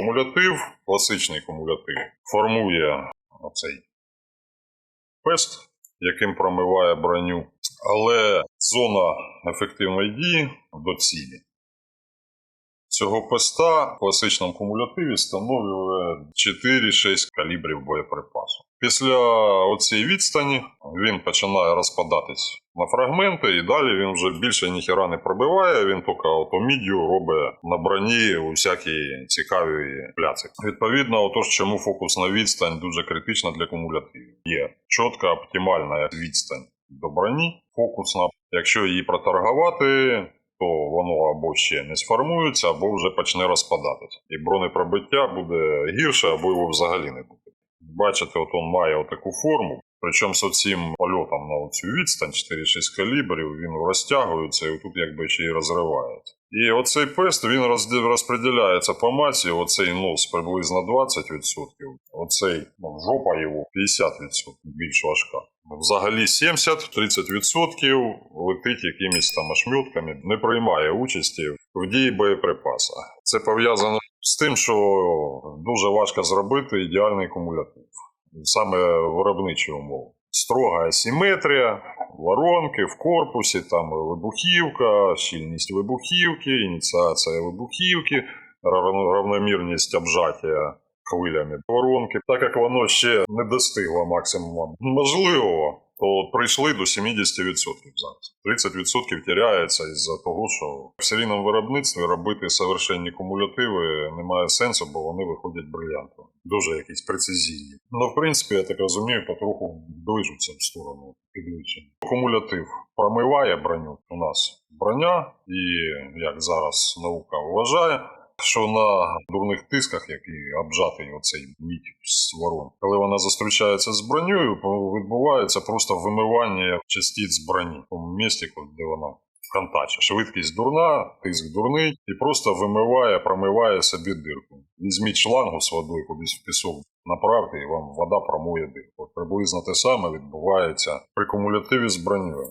Кумулятив, класичний кумулятив, формує оцей пест, яким промиває броню, але зона ефективної дії до цілі. Цього песта в класичному кумулятиві становлює 4-6 калібрів боєприпасу. Після оцієї відстані він починає розпадатись на фрагменти, і далі він вже більше ніхіра не пробиває, він тільки автомідію робить на броні усякі цікаві пляци. Відповідно, отож, чому фокусна відстань дуже критична для кумулятивів. Є чітка оптимальна відстань до броні, фокусна. Якщо її проторгувати, то воно або ще не сформується, або вже почне розпадатися. І бронепробиття буде гірше, або його взагалі не буде. Бачите, от він має таку форму. Причому з цим польотом на цю відстань 4-6 калібрів він розтягується і тут якби ще й розривається. І оцей пест він розподіляється по масі, оцей нос приблизно 20%, оцей ну, жопа його 50% більш важка. Взагалі 70-30% летить якимись там ошмітками, не приймає участі в дії боєприпаса. Це пов'язано з тим, що дуже важко зробити ідеальний кумулятив. Саме виробничі умови. Строга асиметрія, воронки в корпусі, там вибухівка, щільність вибухівки, ініціація вибухівки, равномірність обжаття хвилями воронки. Так як воно ще не достигло максимуму можливого, то прийшли до 70% зараз. 30% теряється із-за того, що в серійному виробництві робити совершенні кумулятиви немає сенсу, бо вони виходять брильянтом. Дуже якісь прецизійні. Ну, в принципі, я так розумію, потроху движуться в сторону підвищення. Кумулятив промиває броню у нас броня, і як зараз наука вважає, що на дурних тисках, які обжатий оцей мідь з ворон, коли вона зустрічається з бронею, відбувається просто вимивання частиць броні в тому місці, де вона контача. Швидкість дурна, тиск дурний, і просто вимиває, промиває собі дирку. Візьміть шлангу з водою кудись в пісок, направте, і вам вода промує дирку. Приблизно те саме відбувається при кумулятиві з бронею.